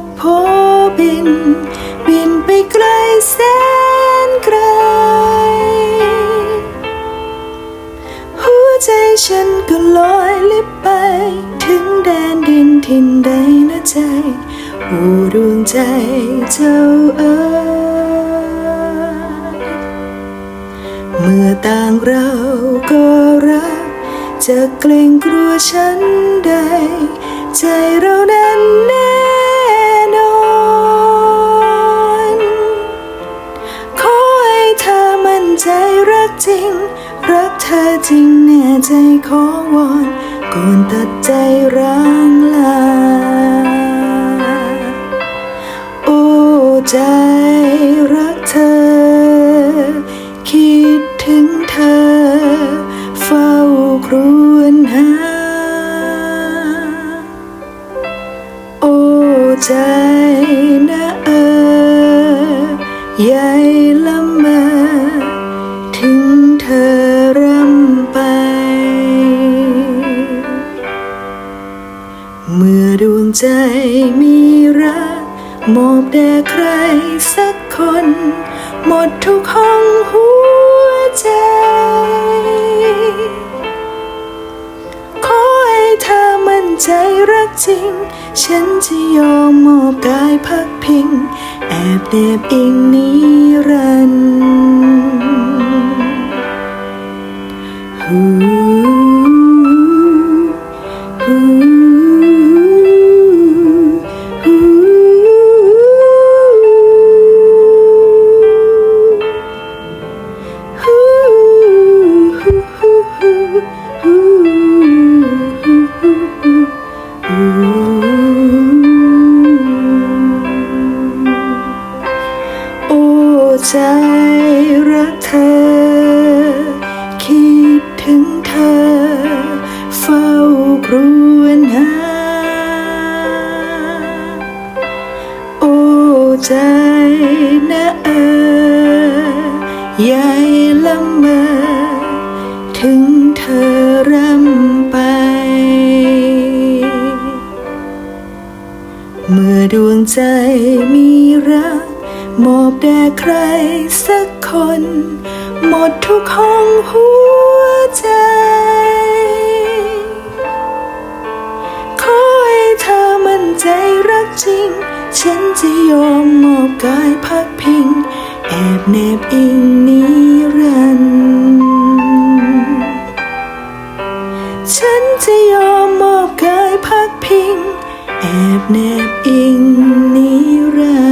กโพบิน บินไปไกลแสนไกล หัวใจฉันก็ลอยลิบไป ถึงแดนดินทินใดนะใจโอ้ดวงใจเจ้าเอ๋ยเมื่อต่างเราก็ จะเกรงกลัวฉันใด ใจเรานั้นแน่นอน ขอให้เธอมั่นใจรักจริง รักเธอจริงแน่ใจขอวอนก่อนตัดใจร้างลา โอ้ใจ ใจนะเออใหญ่ละเมอถึงเธอรำไป เมื่อดวงใจมีรักมอบแด่ใครสักคน หมดทุกห้องหัว จริง ฉันจะยอมมอบกายพักพิง แอบเดบอิงนี้ร ถึงเธอ เฝ้าครวญหา โอ้ใจนะเออใหญ่ละเมอ ถึงเธอรำไป เมื่อดวงใจมีรักมอบแด่ใครสักคน หมดทุกห้องหัว ใจ ขอให้เธอมั่นใจรักจริง ฉันจะยอมมอบกายพักพิง แอบแนบอิงนิรันฉันจะยอมมอบกายพักพิง แอบแนบอิงนิรัน